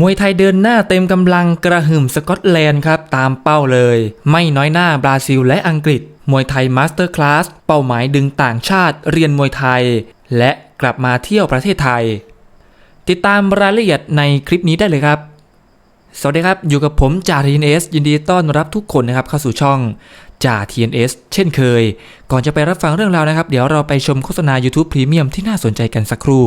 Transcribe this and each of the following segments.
มวยไทยเดินหน้าเต็มกำลังกระหึ่มสกอตแลนด์ครับตามเป้าเลย ไม่น้อยหน้าบราซิลและอังกฤษ มวยไทยมาสเตอร์คลาสเป้าหมายดึงต่างชาติเรียนมวยไทย และกลับมาเที่ยวประเทศไทย ติดตามรายละเอียดในคลิปนี้ได้เลยครับ สวัสดีครับ อยู่กับผมจ่า TNS ยินดีต้อนรับทุกคนนะครับเข้าสู่ช่องจ่า TNS เช่นเคย ก่อนจะไปรับฟังเรื่องราวนะครับ เดี๋ยวเราไปชมโฆษณา YouTube Premium ที่น่าสนใจกันสักครู่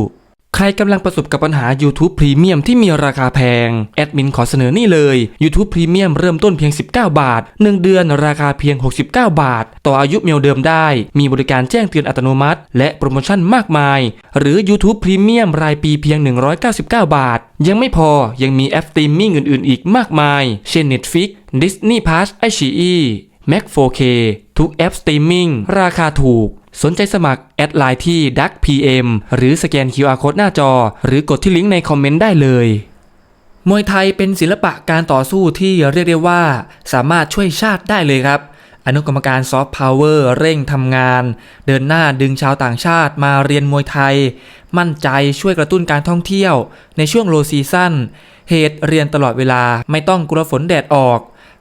ใครกำลังประสบกับปัญหา YouTube Premium ที่มีราคาแพง แอดมินขอเสนอนี่เลย YouTube Premium เริ่มต้นเพียง 19 บาท 1 เดือนราคาเพียง 69 บาท ต่ออายุเมลเดิมได้ มีบริการแจ้งเตือนอัตโนมัติ และโปรโมชั่นมากมาย หรือ YouTube Premium รายปีเพียง 199 บาท ยังไม่พอยังมีแอปสตรีมมิ่งอื่นๆ อีกมากมาย เช่น Netflix Disney Plus iQIYI Mac 4K ทุกแอปสตรีมมิ่งราคาถูก สนใจสมัคร แอดไลน์ที่ Duck PM หรือสแกน QR Code หน้าจอ หรือกดที่ลิงก์ในคอมเมนต์ได้เลยมวยไทยเป็นศิลปะการต่อสู้ที่เรียกได้ว่า สามารถช่วยชาติได้เลยครับ อนุกรรมการซอฟต์พาวเวอร์เร่งทำงาน เดินหน้าดึงชาวต่างชาติมาเรียนมวยไทย มั่นใจช่วยกระตุ้นการท่องเที่ยว ในช่วงโลซีซั่นเหตุเรียนตลอดเวลาไม่ต้องกลัวฝนแดดออก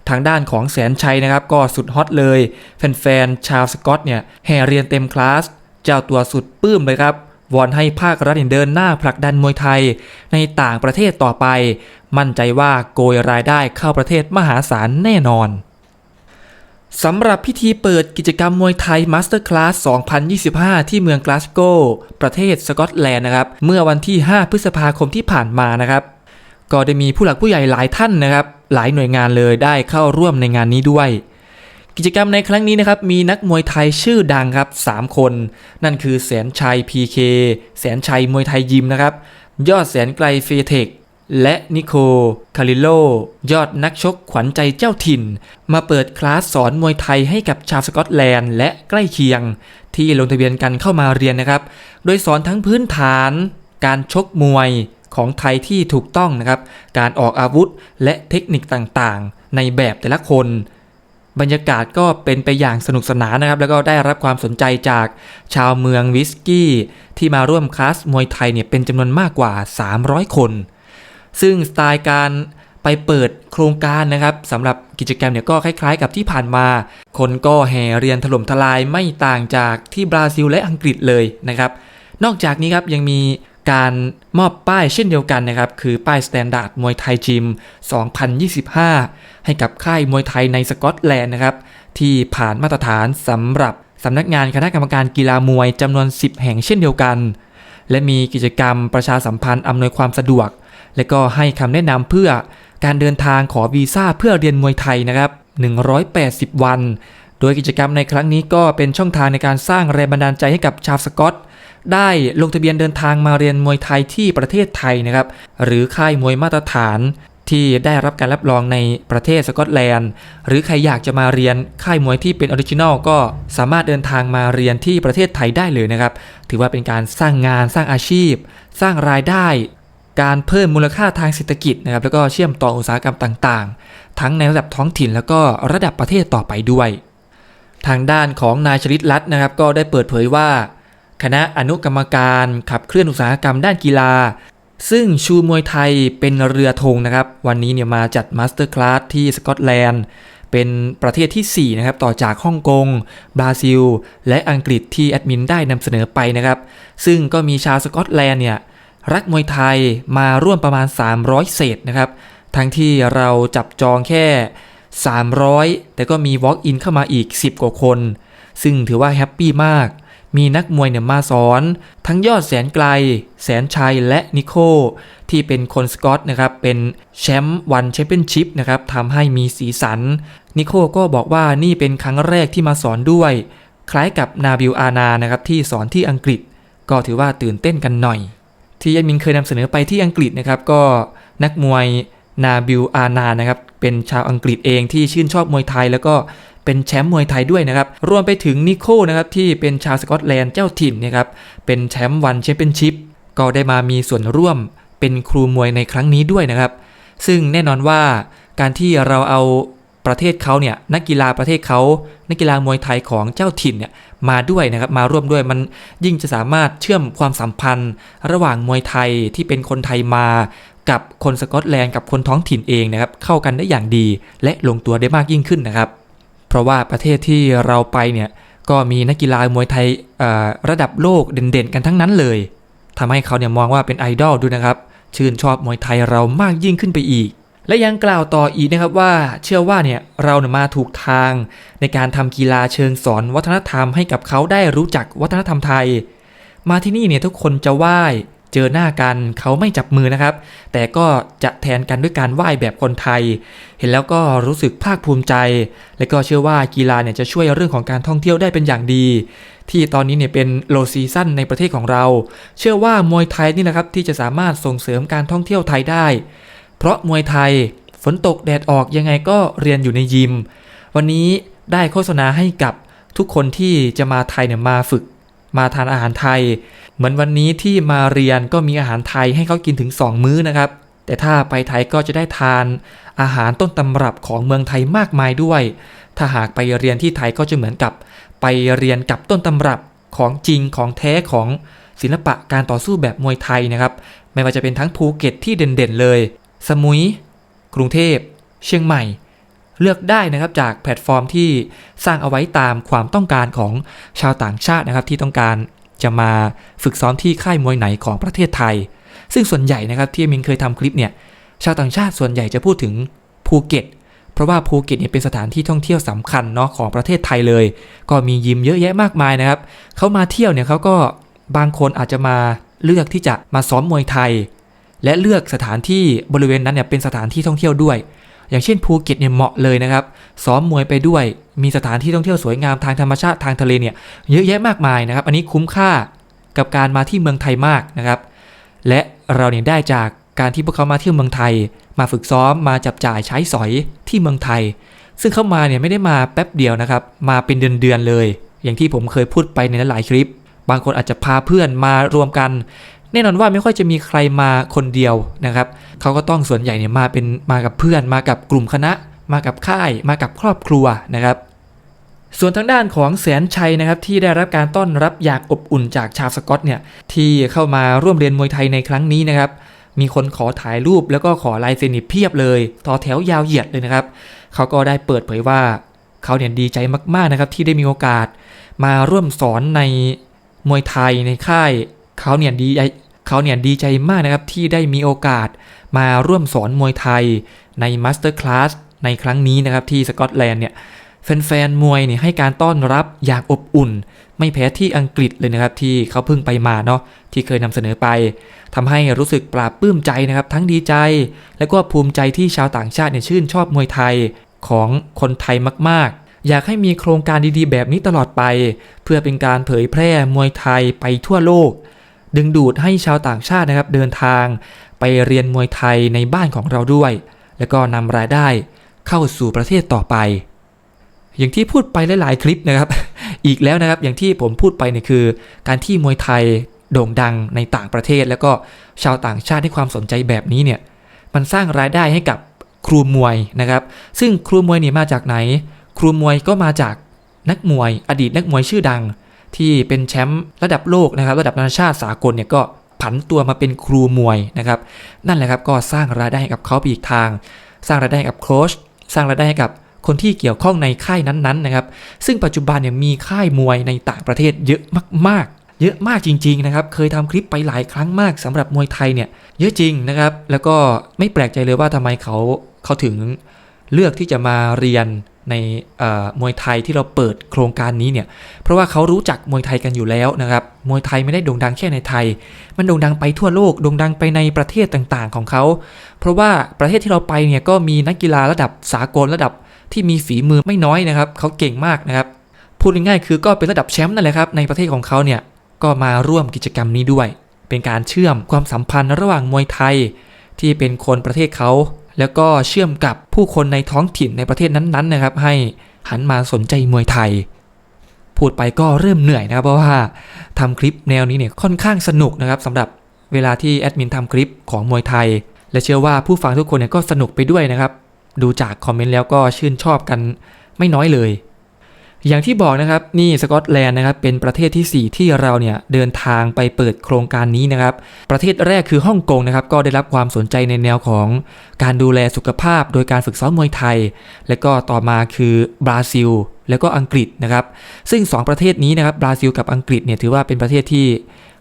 ทางด้านของแสนชัยนะครับก็สุดฮอตเลย แฟนๆชาวสกอตเนี่ยแห่เรียนเต็มคลาส เจ้าตัวสุดปื้มเลยครับวอนให้ภาครัฐเนี่ยเดินหน้าผลักดันมวยไทย ในต่างประเทศต่อไป มั่นใจว่าโกยรายได้เข้าประเทศมหาศาลแน่นอนสำหรับพิธีเปิดกิจกรรมมวยไทยมาสเตอร์คลาส 2025 ที่เมืองกลาสโกประเทศสกอตแลนด์นะครับ เมื่อวันที่ 5 พฤษภาคมที่ผ่านมานะครับ ก็ได้มีผู้หลักผู้ใหญ่หลายท่านนะครับ หลายหน่วยงานเลยได้เข้าร่วมในงานนี้ด้วย กิจกรรมในครั้งนี้นะครับมีนักมวยไทยชื่อดังครับ 3 คน นั่นคือแสนชัย PK แสนชัยมวยไทยยิมนะครับ ยอดแสนไกลเฟเทคและนิโค คาริโล ยอดนักชกขวัญใจเจ้าถิ่น มาเปิดคลาสสอนมวยไทยให้กับชาวสกอตแลนด์และใกล้เคียง ที่ลงทะเบียนกันเข้ามาเรียนนะครับ โดยสอนทั้งพื้นฐาน การชกมวย ของไทยที่ถูกต้องนะครับ การออกอาวุธและเทคนิคต่างๆ ในแบบแต่ละคน บรรยากาศก็เป็นไปอย่างสนุกสนานนะครับ แล้วก็ได้รับความสนใจจากชาวเมืองวิสกี้ ที่มาร่วมคลาสมวยไทยเนี่ยเป็นจำนวนมากกว่า 300 คน ซึ่งสไตล์การไปเปิดโครงการนะครับสำหรับกิจกรรมเนี่ยก็คล้ายๆ กับที่ผ่านมา คนก็แห่เรียนถล่มทลายไม่ต่างจากที่บราซิลและอังกฤษเลยนะครับ นอกจากนี้ครับยังมี การมอบป้ายเช่นเดียวกันนะครับ คือป้ายสแตนดาร์ดมวยไทยจิม 2025 ให้กับค่ายมวยไทยในสกอตแลนด์นะครับ ที่ผ่านมาตรฐานสำหรับสำนักงานคณะกรรมการกีฬามวยจำนวน 10 แห่งเช่นเดียวกัน และมีกิจกรรมประชาสัมพันธ์อำนวยความสะดวก และก็ให้คำแนะนำเพื่อการเดินทางขอวีซ่าเพื่อเรียนมวยไทยนะครับ 180 วัน โดยกิจกรรมในครั้งนี้ก็เป็นช่องทางในการสร้างแรงบันดาลใจให้กับชาวสกอต ได้ลงทะเบียนเดินทางมาเรียนมวยไทยที่ประเทศไทยนะครับ หรือค่ายมวยมาตรฐานที่ได้รับการรับรองในประเทศสกอตแลนด์ หรือใครอยากจะมาเรียนค่ายมวยที่เป็นออริจินัลก็สามารถเดินทางมาเรียนที่ประเทศไทยได้เลยนะครับ ถือว่าเป็นการสร้างงานสร้างอาชีพ สร้างรายได้ การเพิ่มมูลค่าทางเศรษฐกิจนะครับแล้วก็เชื่อมต่ออุตสาหกรรมต่างๆ ทั้งในระดับท้องถิ่นแล้วก็ระดับประเทศต่อไปด้วย ทางด้านของนายชลิตรัตนะครับก็ได้เปิดเผยว่า คณะอนุกรรมการขับเคลื่อนอุตสาหกรรมด้านกีฬา ซึ่งชูมวยไทยเป็นเรือธงนะครับ วันนี้เนี่ยมาจัดมาสเตอร์คลาสที่สกอตแลนด์เป็นประเทศที่ 4 นะครับ ต่อจากฮ่องกง บราซิล และอังกฤษที่แอดมินได้นำเสนอไปนะครับ ซึ่งก็มีชาวสกอตแลนด์เนี่ยรักมวยไทยมาร่วมประมาณ 300 เศษนะครับ ทั้งที่เราจับจองแค่ 300 แต่ก็มี Walk in เข้ามาอีก 10 กว่าคน ซึ่งถือว่าแฮปปี้มาก มีนักมวยเนี่ยมาสอน ทั้งยอดแสนไกล แสนชัยและนิโคที่เป็นคนสกอตนะครับ เป็นแชมป์วันแชมเปี้ยนชิพนะครับทำให้มีสีสัน นิโคก็บอกว่านี่เป็นครั้งแรกที่มาสอนด้วย คล้ายกับนาบิลอานานะครับที่สอนที่อังกฤษ ก็ถือว่าตื่นเต้นกันหน่อย ที่ยันมินเคยนำเสนอไปที่อังกฤษนะครับก็นักมวยนาบิลอานานะครับเป็นชาวอังกฤษเองที่ชื่นชอบมวยไทยแล้วก็ เป็นแชมป์มวยไทยด้วยนะครับ รวมไปถึงนิโคนะครับที่เป็นชาวสกอตแลนด์เจ้าถิ่นนะครับเป็นแชมป์วันแชมเปี้ยนชิพก็ได้มามีส่วนร่วมเป็นครูมวยในครั้งนี้ด้วยนะครับ ซึ่งแน่นอนว่าการที่เราเอาประเทศเขาเนี่ยนักกีฬาประเทศเขานักกีฬามวยไทยของเจ้าถิ่นเนี่ยมาด้วยนะครับมาร่วมด้วยมันยิ่งจะสามารถเชื่อมความสัมพันธ์ ระหว่างมวยไทยที่เป็นคนไทยมา กับคนสกอตแลนด์กับคนท้องถิ่นเองนะครับเข้ากันได้อย่างดีและลงตัวได้มากยิ่งขึ้นนะครับ ราะว่าประเทศที่เราไปเนี่ยก็มีนักกีฬามวยไทยระดับโลกเด่นๆ กันทั้งนั้นเลยทำให้เขาเนี่ยมองว่าเป็นไอดอลด้วยนะครับ ชื่นชอบมวยไทยเรามากยิ่งขึ้นไปอีก และยังกล่าวต่ออีกนะครับว่าเชื่อว่าเนี่ยเราเนี่ยมาถูกทาง ในการทำกีฬาเชิงสอนวัฒนธรรมให้กับเขาได้รู้จักวัฒนธรรมไทย มาที่นี่เนี่ยทุกคนจะไหว้ เจอหน้ากันเขาไม่จับมือนะครับ แต่ก็จะแทนกันด้วยการไหว้แบบคนไทย เห็นแล้วก็รู้สึกภาคภูมิใจ และก็เชื่อว่ากีฬาเนี่ยจะช่วยเรื่องของการท่องเที่ยวได้เป็นอย่างดี ที่ตอนนี้เนี่ยเป็นโลซีซั่นในประเทศของเรา เชื่อว่ามวยไทยนี่แหละครับที่จะสามารถส่งเสริมการท่องเที่ยวไทยได้ เพราะมวยไทยฝนตกแดดออกยังไงก็เรียนอยู่ในยิม วันนี้ได้โฆษณาให้กับทุกคนที่จะมาไทยเนี่ยมาฝึก มาทานอาหารไทย เหมือนวันนี้ที่มาเรียนก็มีอาหารไทยให้เขากินถึง 2 มื้อนะครับ แต่ถ้าไปไทยก็จะได้ทาน อาหารต้นตำรับของเมืองไทยมากมายด้วย ถ้าหากไปเรียนที่ไทยก็จะเหมือนกับ ไปเรียนกับต้นตำรับของจริงของแท้ของศิลปะการต่อสู้แบบมวยไทยนะครับ ไม่ว่าจะเป็นทั้งภูเก็ตที่เด่นๆเลย สมุย กรุงเทพ เชียงใหม่ เลือกได้นะครับจากแพลตฟอร์มที่สร้างเอาไว้ตามความต้องการของชาวต่างชาตินะครับที่ต้องการจะมาฝึกซ้อมที่ค่ายมวยไหนของประเทศไทย ซึ่งส่วนใหญ่นะครับที่มินเคยทำคลิปเนี่ยชาวต่างชาติส่วนใหญ่จะพูดถึงภูเก็ตเพราะว่าภูเก็ตเนี่ยเป็นสถานที่ท่องเที่ยวสำคัญเนาะของประเทศไทยเลย ก็มียิมเยอะแยะมากมายนะครับ เขามาเที่ยวเนี่ยเขาก็บางคนอาจจะมาเลือกที่จะมาซ้อมมวยไทย และเลือกสถานที่บริเวณนั้นเนี่ยเป็นสถานที่ท่องเที่ยวด้วย อย่างเช่นภูเก็ตเนี่ยเหมาะเลยนะครับซ้อมมวยไปด้วย มีสถานที่ท่องเที่ยวสวยงามทางธรรมชาติทางทะเลเนี่ยเยอะแยะมากมายนะครับ อันนี้คุ้มค่ากับการมาที่เมืองไทยมากนะครับ และเราเนี่ยได้จากการที่พวกเขามาเที่ยวเมืองไทย มาฝึกซ้อมมาจับจ่ายใช้สอยที่เมืองไทย ซึ่งเข้ามาเนี่ยไม่ได้มาแป๊บเดียวนะครับ มาเป็นเดือนๆเลย อย่างที่ผมเคยพูดไปในหลายคลิป บางคนอาจจะพาเพื่อนมารวมกัน แน่นอนว่าไม่ค่อยจะมีใครมาคนเดียวนะครับเขาก็ต้องส่วนใหญ่เนี่ยมาเป็นมากับเพื่อน มากับกลุ่มคณะ มากับค่าย มากับครอบครัวนะครับส่วนทางด้านของแสนชัยนะครับที่ได้รับการต้อนรับอย่างอบอุ่นจากชาวสกอตเนี่ยที่เข้ามาร่วมเรียนมวยไทยในครั้งนี้นะครับ มีคนขอถ่ายรูปแล้วก็ขอลายเซ็นนี่เพียบเลยต่อแถวยาวเหยียดเลยนะครับเขาก็ได้เปิดเผยว่าเขาเนี่ยดีใจมากๆนะครับที่ได้มีโอกาส มาร่วมสอนในมวยไทยในค่ายเขาเนี่ยดีใจ เขาเนี่ยดีใจมากนะครับที่ได้มีโอกาสมาร่วมสอนมวยไทยในมาสเตอร์คลาสในครั้งนี้นะครับที่สกอตแลนด์เนี่ยแฟนๆมวยเนี่ยให้การต้อนรับอย่างอบอุ่น ไม่แพ้ที่อังกฤษเลยนะครับที่เขาเพิ่งไปมาเนาะที่เคยนำเสนอไปทำให้รู้สึกปลาบปลื้มใจนะครับทั้งดีใจ และก็ภูมิใจที่ชาวต่างชาติเนี่ยชื่นชอบมวยไทยของคนไทยมากๆ อยากให้มีโครงการดีๆ แบบนี้ตลอดไป เพื่อเป็นการเผยแพร่มวยไทยไปทั่วโลก ดึงดูดให้ชาวต่างชาตินะครับเดินทางไปเรียนมวยไทยในบ้านของเราด้วย แล้วก็นำรายได้เข้าสู่ประเทศต่อไป อย่างที่พูดไปหลายๆคลิปนะครับ อีกแล้วนะครับอย่างที่ผมพูดไปเนี่ยคือ การที่มวยไทยโด่งดังในต่างประเทศ แล้วก็ชาวต่างชาติให้ความสนใจแบบนี้เนี่ยมันสร้างรายได้ให้กับครูมวยนะครับ ซึ่งครูมวยนี่มาจากไหน ครูมวยก็มาจากนักมวย อดีตนักมวยชื่อดัง ที่เป็นแชมป์ระดับโลกนะครับระดับนานาชาติสากลเนี่ยก็ผันตัวมาเป็นครูมวยนะครับนั่นแหละครับก็สร้างรายได้ให้กับเขาไปอีกทาง สร้างรายได้ให้กับโค้ชสร้างรายได้ให้กับคนที่เกี่ยวข้องในค่ายนั้นๆนะครับ ซึ่งปัจจุบันเนี่ยมีค่ายมวยในต่างประเทศเยอะมากๆ เยอะมากจริงๆนะครับ เคยทำคลิปไปหลายครั้งมากสำหรับมวยไทยเนี่ยเยอะจริงนะครับ แล้วก็ไม่แปลกใจเลยว่าทำไมเขาเขาถึง เลือกที่จะมาเรียนในมวยไทยที่เราเปิดโครงการนี้เนี่ยเพราะว่าเขารู้จักมวยไทยกันอยู่แล้วนะครับมวยไทยไม่ได้โด่งดังแค่ในไทย มันโด่งดังไปทั่วโลกโด่งดังไปในประเทศต่างๆของเขา เพราะว่าประเทศที่เราไปเนี่ยก็มีนักกีฬาระดับสากลระดับที่มีฝีมือไม่น้อยนะครับเขาเก่งมากนะครับพูดง่ายๆคือก็เป็นระดับแชมป์นั่นแหละครับในประเทศของเขาเนี่ยก็มาร่วมกิจกรรมนี้ด้วย เป็นการเชื่อมความสัมพันธ์ระหว่างมวยไทย ที่เป็นคนประเทศเขา แล้วก็เชื่อมกับผู้คนในท้องถิ่นในประเทศนั้นๆนะครับ ให้หันมาสนใจมวยไทย พูดไปก็เริ่มเหนื่อยนะครับเพราะว่าทำคลิปแนวนี้เนี่ยค่อนข้างสนุกนะครับสำหรับเวลาที่แอดมินทำคลิปของมวยไทย และเชื่อว่าผู้ฟังทุกคนเนี่ยก็สนุกไปด้วยนะครับ ดูจากคอมเมนต์แล้วก็ชื่นชอบกันไม่น้อยเลย อย่างที่บอกนะครับนี่สกอตแลนด์นะครับเป็นประเทศทีสี่ 4 ที่เราเนี่ยเดินทางไปเปิดโครงการนี้นะครับ ประเทศแรกคือฮ่องกงนะครับก็ได้รับความสนใจในแนวของการดูแลสุขภาพ โดยการฝึกซ้อมมวยไทย และก็ต่อมาคือบราซิล แล้วก็อังกฤษนะครับ ซึ่ง 2 ประเทศนี้นะครับบราซิลกับอังกฤษเนี่ยถือว่าเป็นประเทศที่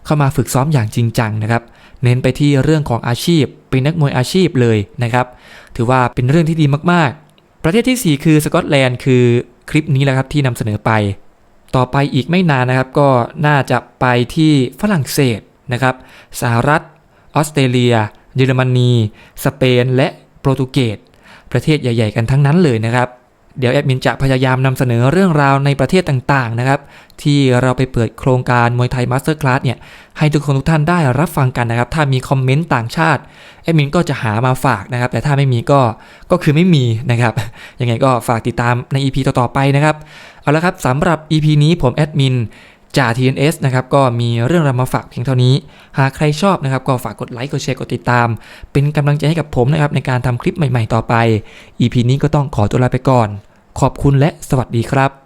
เข้ามาฝึกซ้อมอย่างจริงจังนะครับเน้นไปที่เรื่องของอาชีพ เป็นนักมวยอาชีพเลยนะครับ ถือว่าเป็นเรื่องที่ดีมากๆ ประเทศทีสี่4 คือสกอตแลนด์คือ คลิปนี้แหละครับที่นำเสนอไป ต่อไปอีกไม่นานนะครับ ก็น่าจะไปที่ฝรั่งเศสนะครับสหรัฐออสเตรเลีย เยอรมนี สเปน และโปรตุเกสประเทศใหญ่ ๆ กันทั้งนั้นเลยนะครับ เดี๋ยวแอดมินจะพยายามนำเสนอเรื่องราวในประเทศต่างๆนะครับ ที่เราไปเปิดโครงการมวยไทยมาสเตอร์คลาสเนี่ยให้ทุกคนทุกท่านได้รับฟังกันนะครับ ถ้ามีคอมเมนต์ต่างชาติแอดมินก็จะหามาฝากนะครับ แต่ถ้าไม่มีก็ก็คือไม่มีนะครับยังไงก็ฝากติดตามใน EP ต่อๆไปนะครับ เอาละครับสำหรับ EP นี้ผมแอดมิน จ่า TNS นะครับก็มีเรื่องราวมาฝากเพียงเท่านี้ หากใครชอบนะครับก็ฝากกดไลค์กดแชร์กดติดตาม เป็นกำลังใจให้กับผมนะครับในการทำคลิปใหม่ๆต่อไป EP นี้ก็ต้องขอตัวลาไปก่อน ขอบคุณและสวัสดีครับ